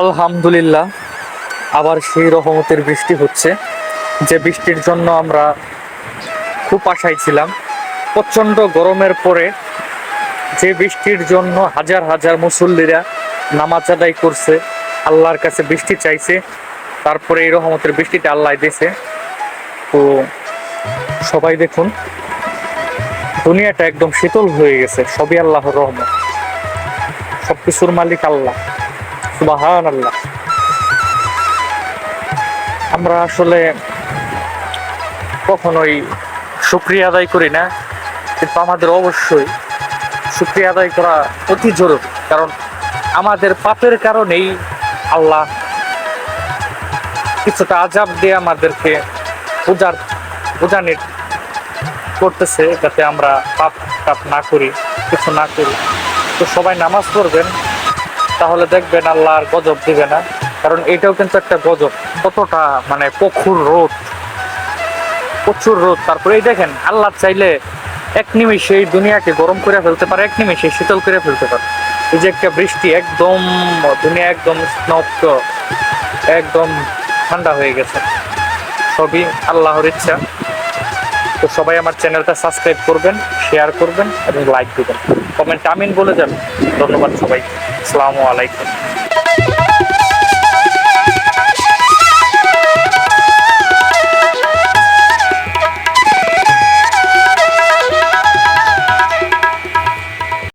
আলহামদুলিল্লাহ, আবার সেই রহমতের বৃষ্টি হচ্ছে। যে বৃষ্টির জন্য আমরা খুব আশায় ছিলাম। প্রচণ্ড গরমের পরে যে বৃষ্টির জন্য হাজার হাজার মুসল্লিরা নামাজ আদায় করছে, আল্লাহর কাছে বৃষ্টি চাইছে, তারপরে এই রহমতের বৃষ্টিটা আল্লাহ দিয়েছে। তো সবাই দেখুন, দুনিয়াটা একদম শীতল হয়ে গেছে, সবই আল্লাহর রহমত। সবকিছুর মালিক আল্লাহ। আল্লাহ আমরা আসলে কখনোই শুক্রিয়া আদায় করি না, কিন্তু আমাদের অবশ্যই শুক্রিয়া আদায় করা অতি জরুরি, কারণ আমাদের পাপের কারণেই আল্লাহ কিছুটা আজাব দিয়ে আমাদেরকে পূজার পূজানির করতেছে যাতে আমরা পাপ টাপ না করি, কিছু না করি। তো সবাই নামাজ পড়বেন। তাহলে দেখবেন আল্লাহ আর গজব দিবে না। কারণ এটাও কিন্তু একটা গজব। কতটা মানে প্রখুর রোদ। প্রচুর রোদ। তারপরে এই দেখেন, আল্লাহ চাইলে এক নিমিষে এই দুনিয়াকে গরম করে ফেলতে পারে, এক নিমিষে শীতল করে ফেলতে পারে। এই যে একটা বৃষ্টি একদম, দুনিয়া একদম স্নপ্ত একদম ঠান্ডা হয়ে গেছে। সবই আল্লাহর ইচ্ছা। তো সবাই আমার চ্যানেলটা সাবস্ক্রাইব করবেন, শেয়ার করবেন এবং লাইক দিবেন। কমেন্ট আমিন বলে যান ধন্যবাদ সবাই আসসালামু আলাইকুম।